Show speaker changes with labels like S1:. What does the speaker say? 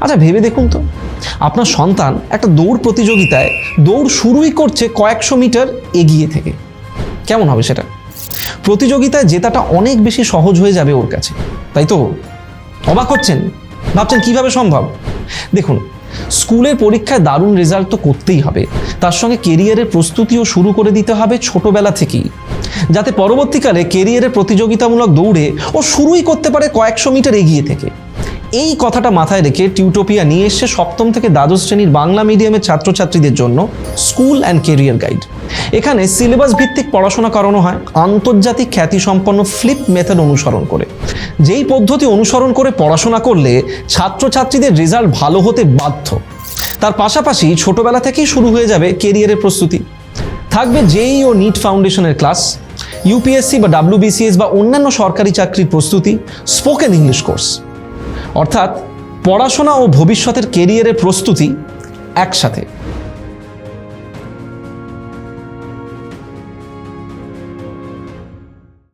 S1: আচ্ছা ভেবে দেখুন তো। আপনার সন্তান একটা দৌড় প্রতিযোগিতায় দৌড় শুরুই করছে কয়েকশো মিটার এগিয়ে থেকে। কেমন হবে সেটা? প্রতিযোগিতায় জেতাটা অনেক বেশি সহজ হয়ে যাবে ওর কাছে, তাই তো? অবাক হচ্ছেন? ভাবছেন, কীভাবে সম্ভব? দেখুন, স্কুলের পরীক্ষায় দারুণ রেজাল্ট তো করতেই হবে। তার সঙ্গে কেরিয়ারের প্রস্তুতিও শুরু করে দিতে হবে ছোটবেলা থেকেই। যাতে পরবর্তীকালে কেরিয়ারের প্রতিযোগিতামূলক দৌড়ে ও শুরুই করতে পারে কয়েকশো মিটার এগিয়ে থেকে। এই কথাটা মাথায় রেখে টিউটোপিয়া নিয়ে এসছে সপ্তম থেকে দ্বাদশ শ্রেণির বাংলা মিডিয়ামের ছাত্রছাত্রীদের জন্য স্কুল অ্যান্ড কেরিয়ার গাইড। এখানে সিলেবাস ভিত্তিক পড়াশোনা করানো হয় আন্তর্জাতিক খ্যাতিসম্পন্ন ফ্লিপ মেথড অনুসরণ করে। যেই পদ্ধতি অনুসরণ করে পড়াশোনা করলে ছাত্রছাত্রীদের রেজাল্ট ভালো হতে বাধ্য। তার পাশাপাশি ছোটবেলা থেকেই শুরু হয়ে যাবে কেরিয়ারের প্রস্তুতি। থাকবে জেই ও নিট ফাউন্ডেশনের ক্লাস, ইউপিএসসি বা ডাব্লিউবিসিএস বা অন্যান্য সরকারি চাকরির প্রস্তুতি, স্পোকেন ইংলিশ কোর্স। অর্থাৎ পড়াশোনা ও ভবিষ্যতের কেরিয়ারের প্রস্তুতি একসাথে।